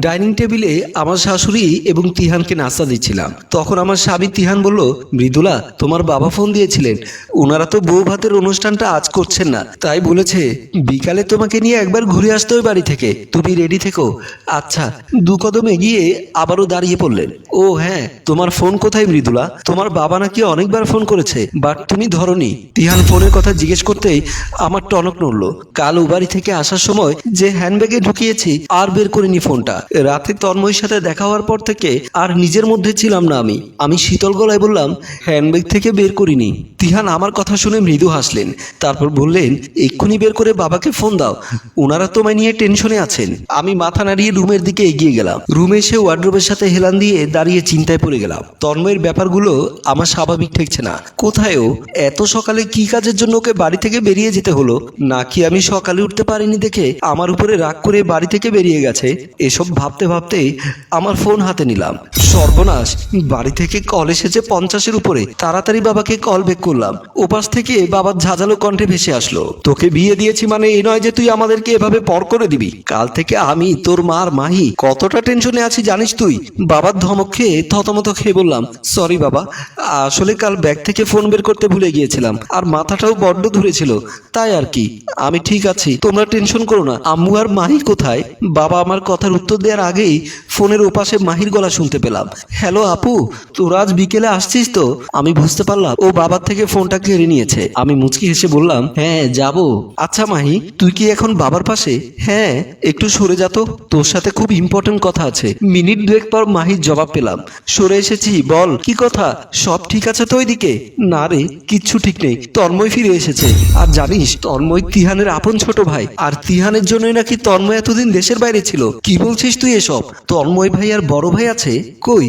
Dining টেবিলে আমার শাশুড়ি এবং তিহানকে নাস্তা দিচ্ছিলাম। তখন আমার স্বামী তিহান বলল, মৃদুলা, তোমার বাবা ফোন দিয়েছিলেন। ওনারা তো বউ ভাতের অনুষ্ঠানটা আজ করছেন না। তাই বলেছে, বিকালে তোমাকে নিয়ে একবার ঘুরে আসতে ওই বাড়ি থেকে। তুমি রেডি থেকো। আচ্ছা দু কদম এগিয়ে আবারও দাঁড়িয়ে পড়লেন। ও হ্যাঁ তোমার ফোন কোথায় মৃদুলা? তোমার বাবা নাকি অনেকবার ফোন করেছে, বাট তুমি ধরনি। তিহান ফোনের কথা জিজ্ঞেস করতেই আমার টনক নড়লো। কাল ও বাড়ি থেকে আসার সময় যে হ্যান্ডব্যাগে ঢুকিয়েছি, আর বের করিনি ফোনটা। রাতে তন্ময়ের সাথে দেখা হওয়ার পর থেকে আর নিজের মধ্যে ছিলাম না আমি। আমি শীতল গলায় বললাম, হ্যান্ডব্যাগ থেকে বের করিনি। তিহান আমার কথা শুনে মৃদু হাসলেন। তারপর বললেন, এক্ষুনি বের করে বাবাকে ফোন দাও। ওনারা তোমায় নিয়ে টেনশনে আছেন। আমি মাথা নাড়িয়ে রুমের দিকে এগিয়ে গেলাম। রুমে এসে ওয়ার্ড্রোবের সাথে হেলান দিয়ে দাঁড়িয়ে চিন্তায় পড়ে গেলাম। তন্ময়ের ব্যাপারগুলো আমার স্বাভাবিক ঠেকছে না। কোথায়ও এত সকালে কি কাজের জন্য ওকে বাড়ি থেকে বেরিয়ে যেতে হলো? নাকি আমি সকালে উঠতে পারিনি দেখে আমার উপরে রাগ করে বাড়ি থেকে বেরিয়ে গেছে? এসব ভাবতে ভাবতেই আমার ফোন হাতে নিলাম। সর্বনাশ, বাড়ি থেকে কল এসেছে পঞ্চাশের উপরে। তাড়াতাড়ি বাবাকে কল ব্যাক করলাম। ওপাশ থেকে বাবার ঝাঁঝালো কণ্ঠে ভেসে আসলো। তোকে বিয়ে দিয়েছি মানে এই নয় যে তুই আমাদেরকে এভাবে পর করে দিবি। কাল থেকে আমি, তোর মার মাহি কতটা টেনশনে আছি জানিস তুই? বাবার ধমক খেয়ে থতমত খেয়ে বললাম, সরি বাবা, আসলে কাল ব্যাগ থেকে ফোন বের করতে ভুলে গিয়েছিলাম আর মাথাটাও বড্ড ধরেছিল তাই আর কি, আমি ঠিক আছি, তোমরা টেনশন করো না। আম্মু আর মাহি কোথায়? বাবা আমার কথার উত্তর দেওয়ার আগেই ফোনের ওপাশে মাহির গলা শুনতে পেলাম। হ্যালো আপু, তোরা আজ বিকেলে আসছিস তো? আমি বুঝতে পারলাম ও বাবার থেকে ফোনটা কেড়ে নিয়েছে। আমি মুচকি হেসে বললাম হ্যাঁ যাব। আচ্ছা মাহি, তুই কি এখন বাবার পাশে? হ্যাঁ একটু সরে যা তো। তোর সাথে খুব ইম্পর্টেন্ট কথা আছে। মিনিট দুয়েক পর মাহির জবাব পেলাম, সরে এসেছি, বল, কি কথা? সব ঠিক আছে তো ওইদিকে? না রে, কিচ্ছু ঠিক নেই, তন্ময় ফিরে এসেছে। আর জানিস, তন্ময় তিহানের আপন ছোট ভাই, আর তিহানের জন্যই নাকি তন্ময় এতদিন দেশের বাইরে ছিল। কি বলছিস তুই এসব? তন্ময় ভাই আর বড় ভাই আছে? কই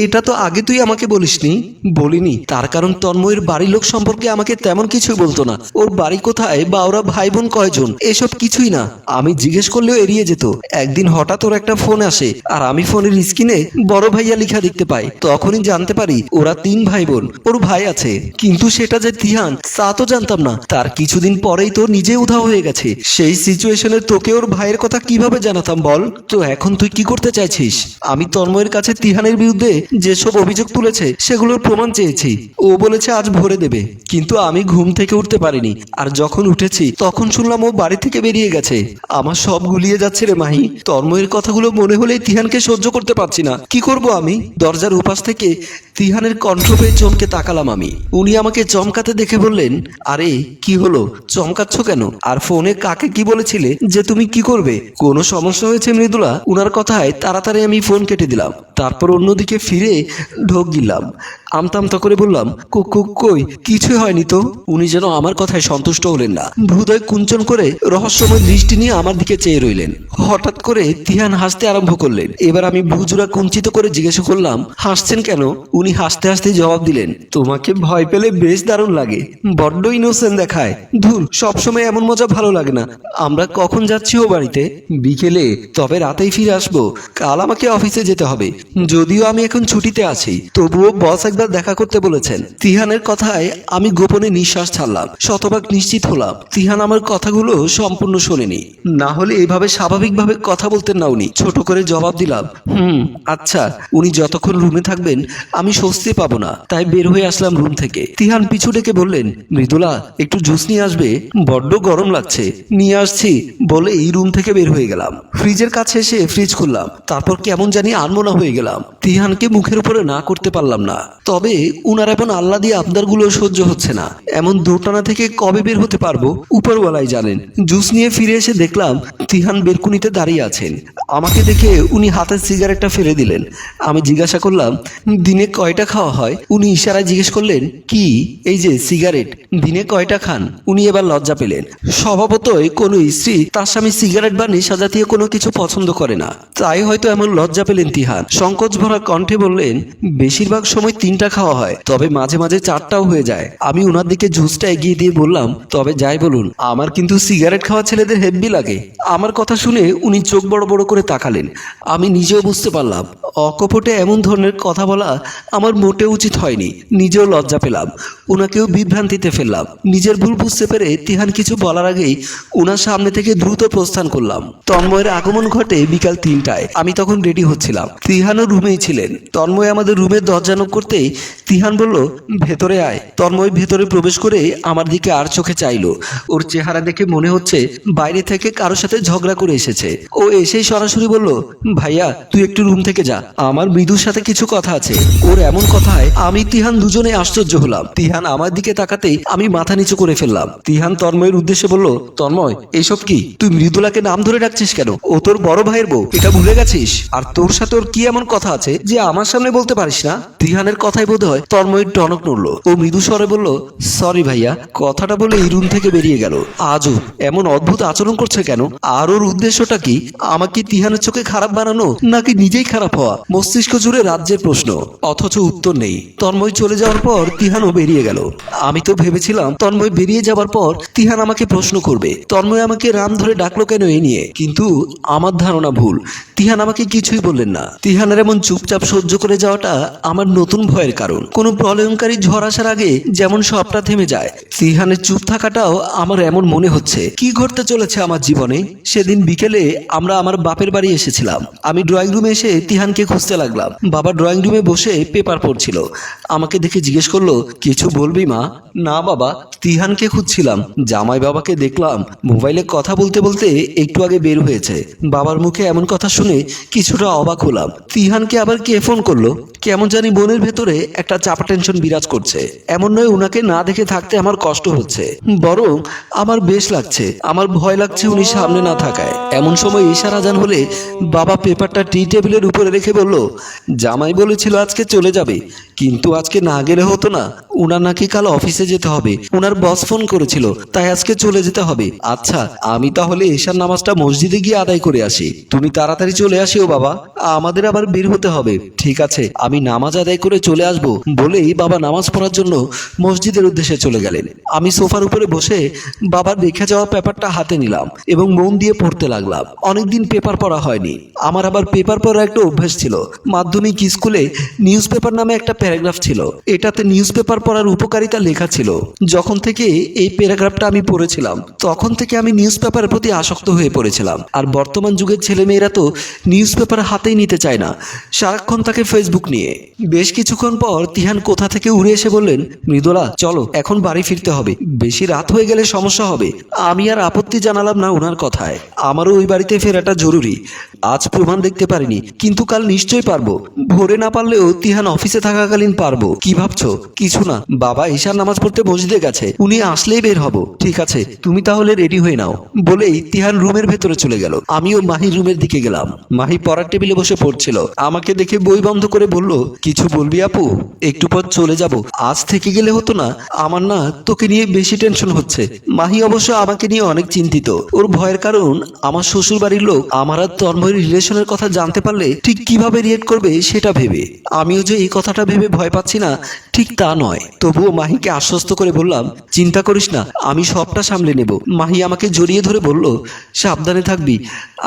এটা তো আগে তুই আমাকে বলিসনি? বলিনি। তার কারণ তন্ময়ের বাড়ির লোক সম্পর্কে আমাকে তেমন কিছু বলতো না। ওর বাড়ি কোথায় বা ওরা ভাই বোন কয়জন, এসব কিছুই না। আমি জিজ্ঞেস করলেও এড়িয়ে যেত। একদিন হঠাৎ ওর একটা ফোন আসে, আর আমি ফোনের স্ক্রিনে বড় ভাইয়া লিখা দেখতে পাই। তখনই জানতে পারি ওরা তিন ভাই বোন ওর ভাই আছে। কিন্তু সেটা যে তিহান তা তো জানতাম না। তার কিছুদিন পরেই তো নিজে উধাও হয়ে গেছে। সেই সিচুয়েশনে তোকে ওর ভাইয়ের কথা কীভাবে জানাতাম বল? তো এখন তুই কি করতে চাইছিস? আমি তন্ময়ের কাছে তিহানের বিরুদ্ধে যেসব অভিযোগ তুলেছে, সেগুলোর প্রমাণ চেয়েছি। ও বলেছে আজ ভরে দেবে। কিন্তু আমি ঘুম থেকে উঠতে পারিনি। আর যখন উঠেছি, তখন শুনলাম ও বাড়ি থেকে বেরিয়ে গেছে। আমার সব গুলিয়ে যাচ্ছে রে মাহি। তন্ময়ের কথাগুলো মনে হলেই তিহানকে সহ্য করতে পারছি না। কি করব আমি? দরজার উপাস থেকে তিহানের কণ্ঠ পেয়ে চমকে তাকালাম আমি। উনি আমাকে চমকাতে দেখে বললেন, আরে, কি হলো? চমকাচ্ছ কেন? আর ফোনে কাকে কি বলেছিলে যে তুমি কি করবে? কোনো সমস্যা হয়েছে মৃদুলা? উনার কথায় তাড়াতাড়ি আমি ফোন কেটে দিলাম। তারপর অন্যদিকে ফিরে ঢোক গিলাম। আমতামতা করে বললাম, "কো- কো- কই? কিছু হয়নি তো? উনি যেন আমার কথায় সন্তুষ্ট হলেন না। ভূদয় কুঞ্চন করে রহস্যময় দৃষ্টি নিয়ে আমার দিকে চেয়ে রইলেন। হঠাৎ করে তিহান হাসতে আরম্ভ করলেন। এবার আমি ভুজুরা কুঞ্চিত করে জিজ্ঞাসা করলাম, হাসছেন কেন? উনি হাসতে হাসতে জবাব দিলেন, তোমাকে ভয় পেলে বেশ দারুণ লাগে। বড্ড ইনোসেন্ট দেখায়। ধুর, সবসময় এমন মজা ভালো লাগে না। আমরা কখন যাচ্ছি ও বাড়িতে? বিকেলে, তবে রাতেই ফিরে আসব। কাল আমাকে অফিসে যেতে হবে। যদিও আমি এখন ছুটিতে আছি, তবুও বস একবার দেখা করতে বলেছেন। তিহানের কথায় আমি গোপনে নিঃশ্বাস ছাড়লাম, শতভাগ নিশ্চিত হলাম। তিহান আমার কথাগুলো সম্পূর্ণ শোনেনি। না হলে এইভাবে স্বাভাবিকভাবে কথা বলতেন না উনি। ছোট করে জবাব দিলাম, হুম আচ্ছা উনি যতক্ষণ রুমে থাকবেন, আমি স্বস্তি পাবো না। তাই বের হয়ে আসলাম রুম থেকে। তিহান পিছু ডেকে বললেন, মৃদুলা, একটু জুস নিয়ে আসবে? বড্ড গরম লাগছে। নিয়ে আসছি। বলে এই রুম থেকে বের হয়ে গেলাম। ফ্রিজের কাছে এসে ফ্রিজ খুললাম। তারপর কেমন জানি আনমোনা হয়ে গেলাম। তিহানকে মুখের উপরে না করতে পারলাম না। তবে উনার এখন আল্লাহ দিয়ে আপনারগুলো সহ্য হচ্ছে না। এমন দোটানা থেকে কবে বের হতে পারব, উপরওয়ালাই জানেন। জুস নিয়ে ফিরে এসে দেখলাম তিহান বেলকুনিতে দাঁড়িয়ে আছেন। আমাকে দেখে উনি হাতের সিগারেটটা ফেলে দিলেন। আমি জিজ্ঞাসা করলাম, দিনে কয়টা খাওয়া হয়? উনি ইশারায় জিজ্ঞেস করলেন, কি? এই যে সিগারেট। দিনে কয়টা খান? উনি এবার লজ্জা পেলেন। স্বভাবতই কোনো স্ত্রী তার স্বামী সিগারেট বা নেশা জাতীয় কোনো কিছু পছন্দ করে না। তাই হয়তো এমন লজ্জা পেলেন তিহান। সংকোচ ভরা কণ্ঠে বললেন, বেশিরভাগ সময় তিনটা খাওয়া হয়, তবে মাঝে মাঝে চারটাও হয়ে যায়। আমি ওনার দিকে জুসটা এগিয়ে দিয়ে বললাম, তবে যাই বলুন, আমার কিন্তু সিগারেট খাওয়া ছেলেদের হেব্বি লাগে। আমার কথা শুনে উনি চোখ বড় বড় করে তাকালেন। আমি নিজেও বুঝতে পারলাম, অকপটে এমন ধরনের কথা বলা আমার মোটে উচিত হয়নি। নিজেও লজ্জা পেলাম ওনাকেও বিভ্রান্তিতে ফেললাম। নিজের ভুল বুঝতে পেরে তিহান কিছু বলার আগেই ওনার সামনে থেকে দ্রুত প্রস্থান করলাম। তন্ময়ের আগমন ঘটে বিকাল তিনটায়। আমি তখন রেডি হচ্ছিলাম। তিহানও রুমেই ছিলেন। তন্ময় আমাদের রুমের দরজা knock করতেই তিহান বলল, ভেতরে আয়। তন্ময় ভেতরে প্রবেশ করে আমার দিকে আর চোখে চাইলো। ওর চেহারা দেখে মনে হচ্ছে বাইরে থেকে কারোর সাথে ঝগড়া করে এসেছে। ও এসেই সরাসরি বলল, ভাইয়া, তুই একটু রুম থেকে যা। আমার মৃদুর সাথে কিছু কথা আছে। ওর এমন কথায় আমি তিহান দুজনে আশ্চর্য হলাম। তিহান আমার দিকে তাকাতেই আমি মাথা নিচু করে ফেললাম। তিহান তন্ময়ের উদ্দেশ্যে বলল, তন্ময় এইসব কি? তুই মৃদুলাকে নাম ধরে ডাকছিস কেন? ও তোর বড় ভাইয়ের বউ। এটা ভুলে গেছিস? আর তোর সাথে ওর কি এমন কথা আছে যে আমার সামনে বলতে পারিস না? তিহানের কথাই বোধ হয় তন্ময়ের টনক নড়লো ও মৃদু স্বরে বলল, সরি ভাইয়া, কথাটা বলে এই রুম থেকে বেরিয়ে গেল। আজও এমন অদ্ভুত আচরণ করছে কেন? আর ওর উদ্দেশ্যটা কি? আমাকে তিহানের চোখে খারাপ বানানো, নাকি নিজেই খারাপ হওয়া? মস্তিষ্ক জুড়ে রাজ্যের প্রশ্ন। অথচ উত্তর নেই। তন্ময় চলে যাওয়ার পর তিহানও বেরিয়ে গেল। আমি তো ভেবেছিলাম তন্ময় বেরিয়ে যাওয়ার পর তিহান আমাকে প্রশ্ন করবে। তন্ময় আমাকে রাম ধরে ডাকলো কেন এই নিয়ে? কিন্তু আমার ধারণা ভুল। তিহান আমাকে কিছুই বললেন না। তিহানের এমন চুপচাপ সহ্য করে যাওয়াটা আমার নতুন ভয়ের কারণ। কোনো প্রলয়ঙ্কারী ঝড় আসার আগে যেমন সবটা থেমে যায় তিহানের চুপ থাকাটাও আমার এমন মনে হচ্ছে। কি ঘটতে চলেছে আমার জীবনে? সেদিন বিকেলে আমরা আমার বাপের বাড়ি এসেছিলাম। আমি ড্রয়িং রুমে এসে তিহানকে খুঁজতে লাগলাম। বাবা ড্রয়িং রুমে বসে পেপার পড়ছিল। আমাকে দেখে জিজ্ঞেস করল, কিছু বলবি মা? না বাবা, তিহানকে খুঁজছিলাম। জামাই বাবাকে দেখলাম। মোবাইলে কথা বলতে বলতে একটু আগে বের হয়েছে। বাবার মুখে এমন কথা শুনে কিছুটা অবাক হলাম। তিহানকে আবার কে ফোন করল? কেমন জানি মনের ভেতরে একটা চাপা টেনশন বিরাজ করছে। এমন নয় উনাকে না দেখে থাকতে আমার কষ্ট হচ্ছে। বরং আমার বেশ লাগছে, আমার ভয় লাগছে উনি সামনে না থাকায়। এমন সময় ইশারা জান হলে বাবা পেপারটা টি টেবিলের উপরে রেখে বলল, জামাই বলেছিল আজকে চলে যাবে, কিন্তু আজকে না গেলে হতো না। উনার নাকি কাল অফিসে যেতে হবে। উনার বস ফোন করেছিল, তাই আজকে চলে যেতে হবে। আচ্ছা আমি তাহলে এশার নামাজটা মসজিদে গিয়ে আদায় করে আসি। তুমি তাড়াতাড়ি চলে আসিও, বাবা। আমাদের আবার বের হতে হবে। ঠিক আছে, আমি নামাজ আদায় করে চলে আসব বলেই বাবা নামাজ পড়ার জন্য মসজিদের উদ্দেশ্যে চলে গেলেন। আমি সোফার উপরে বসে বাবার রেখে যাওয়া পেপারটা হাতে নিলাম এবং মন দিয়ে পড়তে লাগলাম। অনেকদিন পেপার পড়া হয়নি। আমার আবার পেপার পড়ার একটা অভ্যাস ছিল। মাধ্যমিক স্কুলে নিউজ পেপার নামে একটা প্যারাগ্রাফ ছিল। এটাতে নিউজ পেপার পড়ার উপকারিতা লেখা ছিল। যখন থেকে এই প্যারাগ্রাফটা আমি পড়েছিলাম, তখন থেকে আমি নিউজ পেপারের প্রতি আসক্ত হয়ে পড়েছিলাম। আর বর্তমান যুগের ছেলেমেয়েরা তো নিউজ পেপার হাতেই নিতে চায় না। সারাক্ষণ তাকে ফেসবুক নিয়ে। বেশ কিছুক্ষণ পর তিহান কোথা থেকে উড়ে এসে বললেন, মৃদুলা, চলো, এখন বাড়ি ফিরতে হবে। বেশি রাত হয়ে গেলে সমস্যা হবে। আমি আর আপত্তি জানালাম না ওনার কথায়। আমারও ওই বাড়িতে ফেরাটা জরুরি। আজ প্রমাণ দেখতে পারিনি, কিন্তু কাল নিশ্চয়ই পারব। ভোরে না পারলেও তিহান অফিসে থাকাকালীন পারব। কি ভাবছ? কিছু না। বাবা ঈশার নামাজ পড়তে মসজিদে গেছে। উনি আসলেই বের হব। ঠিক আছে, তুমি তাহলে রেডি হয়ে নাও। বলেই তিহান রুমের ভেতরে চলে গেল। আমিও মাহির রুমের দিকে গেলাম। মাহি পড়ার টেবিলে বসে পড়ছিল। আমাকে দেখে বই বন্ধ করে বলল, কিছু বলবি আপু? একটু পর চলে যাব। আজ থেকে গেলে হতো না। আমার না তোকে নিয়ে বেশি টেনশন হচ্ছে। মাহি অবশ্য আমাকে নিয়ে অনেক চিন্তিত। ওর ভয়ের কারণ আমার শ্বশুর বাড়ির লোক আমার আর তন্ময়ের রিলেশনের কথা জানতে পারলে ঠিক কীভাবে রিয়েক্ট করবে সেটা ভেবে। আমিও যে এই কথাটা ভেবে ভয় পাচ্ছি না, ঠিক তা নয়। তবুও মাহিকে আশ্বস্ত করে বললাম, চিন্তা করিস না, আমি সবটা সামলে নেব। মাহি আমাকে জড়িয়ে ধরে বলল, সাবধানে থাকবি।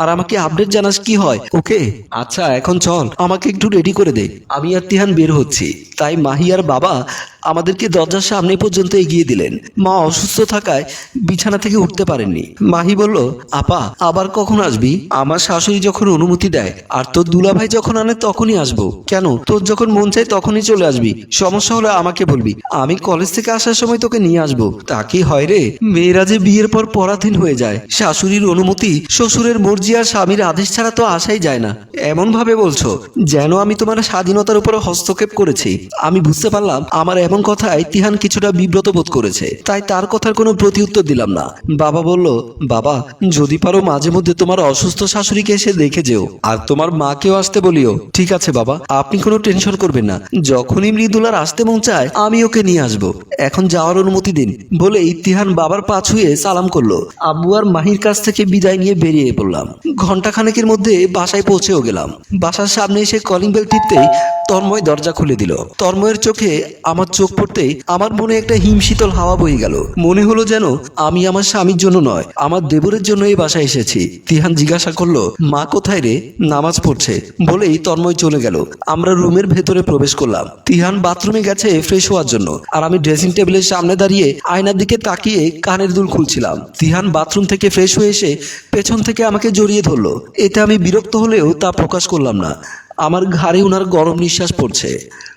আর আমাকে আপডেট জানাস কি হয়, ওকে? আচ্ছা এখন চল, আমাকে একটু রেডি করে দে। আমি আর তিহান বের হচ্ছি। তাই মাহি আর বাবা আমাদেরকে দরজার সামনে পর্যন্ত এগিয়ে দিলেন। মা অসুস্থ থাকায় বিছানা থেকে উঠতে পারেননি। মাহি বলল, আপা, আবার কখন আসবি? আমার শাশুড়ি যখন অনুমতি দেয় আর তোর দুলাভাই যখন আনে তখনই আসব। কেন? তোর যখন মন চায় তখনই চলে আসবি। সমস্যা হলে আমাকে বলবি। আমি কলেজ থেকে আসার সময় তোকে নিয়ে আসব। তা কি হয় রে? মেয়েরা যে বিয়ের পর পরাধীন হয়ে যায়। শাশুড়ির অনুমতি, শ্বশুরের মর্জি আর স্বামীর আদেশ ছাড়া তো আসাই যায় না। এমন ভাবে বলছো, যেন আমি তোমার স্বাধীনতার উপরে হস্তক্ষেপ করেছি। আমি বুঝতে পারলাম, আমার এমন কথায় তিহান কিছুটা বিব্রত বোধ করেছে। তাই তার কথার কোনো প্রতিউত্তর দিলাম না। বাবা বলল, বাবা, যদি পারো মাঝে মধ্যে তোমার অসুস্থ শাশুড়িকে এসে দেখে যেও। আর তোমার মাকেও আসতে বলিও। ঠিক আছে, বাবা, আপনি কোনো টেনশন করবেন না। যখনই মৃদুলার আসতে মন চায়, আমি ওকে নিয়ে আসব। এখন যাওয়ার অনুমতি দিন। বলে ইতিহান বাবার পা ছুঁয়ে সালাম করল। আব্বু আর মাহির কাছ থেকে বিদায় নিয়ে বেরিয়ে পড়লাম। ঘণ্টা খানেকের মধ্যে বাসায় পৌঁছেও গেলাম। বাসার সামনে এসে কলিং বেল টিপতেই তন্ময় দরজা খুলে দিল। তন্ময়ের চোখে আমার চোখ পড়তেই আমার মনে একটা হিমশীতল হাওয়া বয়ে গেল। মনে হলো যেন আমি আমার স্বামীর জন্য নয়, আমার দেবরের জন্য এই বাসায় এসেছি। তিহান জিজ্ঞাসা করল, মা কোথায় রে? নামাজ পড়ছে। বলেই তন্ময় চলে গেল। আমরা রুমের ভেতরে প্রবেশ করলাম। তিহান বাথরুমে গেছে ফ্রেশ হওয়ার জন্য আর আমি ড্রেসিং টেবিলের সামনে দাঁড়িয়ে আয়নার দিকে তাকিয়ে কানের দুল খুলছিলাম। তিহান বাথরুম থেকে ফ্রেশ হয়ে এসে পেছন থেকে আমাকে জড়িয়ে ধরলো। এতে আমি বিরক্ত হলেও তা প্রকাশ করলাম না। আমার ঘাড়ে ওনার গরম নিঃশ্বাস পড়ছে।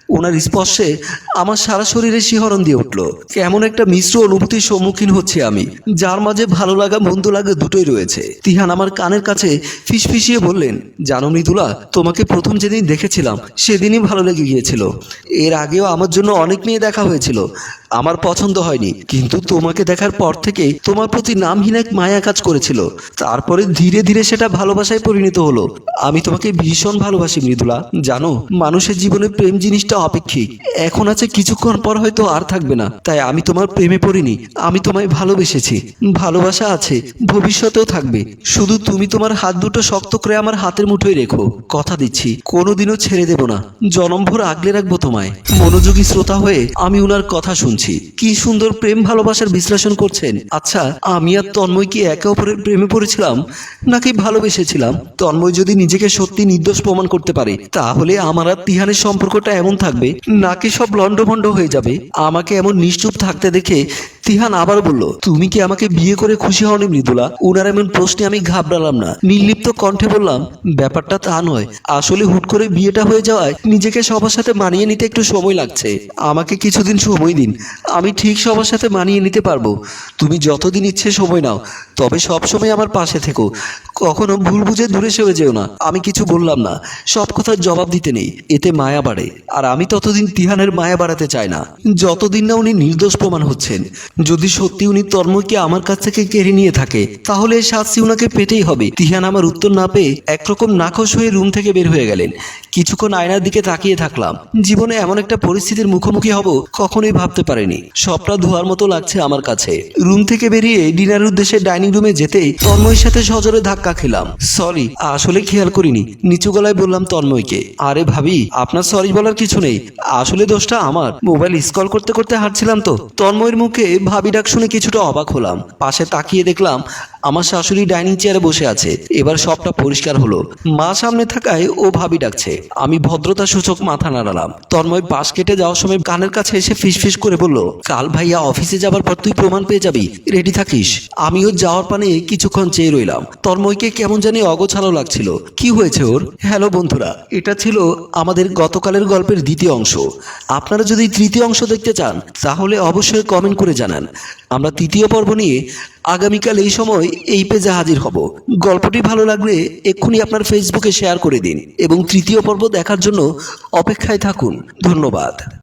ওনার স্পর্শে আমার সারা শরীরে শিহরণ দিয়ে উঠল। কেমন একটা মিশ্র অনুভূতির সম্মুখীন হচ্ছে আমি, যার মাঝে ভালো লাগা, মন্দ লাগা দুটোই রয়েছে। তিহান আমার কানের কাছে ফিসফিসিয়ে বললেন, জানো মৃদুলা, তোমাকে প্রথম যেদিন দেখেছিলাম, সেদিনই ভালো লেগে গিয়েছিল। এর আগেও আমার জন্য অনেক মেয়ে দেখা হয়েছিল। আমার পছন্দ হয়নি, কিন্তু তোমাকে দেখার পর থেকেই তোমার প্রতি নামহীন এক মায়া কাজ করেছিল। তারপরে ধীরে ধীরে সেটা ভালোবাসায় পরিণত হলো। আমি তোমাকে ভীষণ ভালোবাসি মৃদুলা। জানো, মানুষের জীবনে প্রেম জিনিসটা অপেক্ষিক এখন আছে কিছুক্ষণ পর হয়তো আর থাকবে না। তাই আমি তোমার প্রেমে পড়িনি, আমি তোমায় ভালোবেসেছি। ভালোবাসা আছে, ভবিষ্যতেও থাকবে। শুধু তুমি তোমার হাত দুটো শক্ত করে আমার হাতের মুঠোয় রেখো। কথা দিচ্ছি, কোনোদিনও ছেড়ে দেব না। জনমভর আগলে রাখব তোমায়। মনোযোগী শ্রোতা হয়ে আমি উনার কথা শুনছি। কি সুন্দর প্রেম ভালোবাসার বিশ্লেষণ করছেন। আচ্ছা আমি আর তন্ময় কি একে অপরের প্রেমে পড়েছিলাম, নাকি ভালোবেসেছিলাম? তন্ময় যদি নিজেকে সত্যি নির্দোষ প্রমাণ করতে পারে, তাহলে আমার আর তিহানের সম্পর্কটা এমন থাকবে? নাকি সব লন্ডভন্ড হয়ে যাবে? আমাকে এমন নিশ্চুপ থাকতে দেখে তিহান আবার বলল, তুমি কি আমাকে বিয়ে করে খুশি হওনি মৃদুলা? উনার এমন প্রশ্নে আমি ঘাবড়ালাম না। নির্লিপ্ত কণ্ঠে বললাম, ব্যাপারটা তা নয়। আসলে হুট করে বিয়েটা হয়ে যাওয়ায় নিজেকে সবার সাথে মানিয়ে নিতে একটু সময় লাগছে। আমাকে কিছুদিন সময় দিন। আমি ঠিক সবার সাথে মানিয়ে নিতে পারব। তুমি যতদিন ইচ্ছে সময় নাও, তবে সব সময় আমার পাশে থেকো। কখনো ভুল বুঝে দূরে সরে যেও না। আমি কিছু বললাম না। সব কথার জবাব দিতে নেই। এতে মায়া বাড়ে। আর আমি ততদিন তিহানের মায়া বাড়াতে চাই না। যতদিন না উনি নির্দোষ প্রমাণ হচ্ছেন। যদি সত্যি উনি তন্ময়কে আমার কাছ থেকে কেড়ে নিয়ে থাকে, তাহলে শাস্তি উনাকে পেতেই হবে। তিহান আমার উত্তর না পেয়ে একরকম নাখোশ হয়ে রুম থেকে বের হয়ে গেলেন। কিছুক্ষণ আয়নার দিকে তাকিয়ে থাকলাম। জীবনে এমন একটা পরিস্থিতির মুখোমুখি হব কখনোই ভাবতে পারিনি। সবটা ধোয়ার মতো লাগছে আমার কাছে। রুম থেকে বেরিয়ে ডিনার উদ্দেশ্যে ডাইনিং রুমে যেতেই তন্ময়ের সাথে সজোরে ধাক্কা খেলাম। সরি, আসলে খেয়াল করিনি। নিচু গলায় বললাম তন্ময়কে, আরে ভাবি, আপনার সরি বলার কিছু নেই। আসলে দোষটা আমার। মোবাইল স্কল করতে করতে হাঁটছিলাম তো। তন্ময়ের মুখে ভাবি ডাক শুনে কিছুটা অবাক হলাম। পাশে তাকিয়ে দেখলাম, আমার শাশুড়ি ডাইনিং চেয়ারে বসে আছে। এবার সবটা পরিষ্কার হলো। মা সামনে থাকায় ও ভাবি ডাকছে। আমি ভদ্রতা সূচক মাথা নাড়ালাম। তন্ময় পাশ কেটে যাওয়ার সময় কানের কাছে এসে ফিসফিস করে বলল, কাল ভাইয়া অফিসে যাবার পর তুই প্রমাণ পেয়ে যাবি। রেডি থাকিস। আমিও যাওয়ার পানে কিছুক্ষণ চেয়ে রইলাম। তন্ময়কে কেমন জানি অগোছালো লাগছিল। কি হয়েছে ওর? হ্যালো বন্ধুরা, এটা ছিল আমাদের গতকালের গল্পের দ্বিতীয় অংশ। আপনারা যদি তৃতীয় অংশ দেখতে চান, তাহলে অবশ্যই কমেন্ট করে জানান। আমরা তৃতীয় পর্ব নিয়ে আগামীকাল এই সময় এই পেজে হাজির হব। গল্পটি ভালো লাগলে এক্ষুনি আপনার ফেসবুকে শেয়ার করে দিন এবং তৃতীয় পর্ব দেখার জন্য অপেক্ষায় থাকুন। ধন্যবাদ।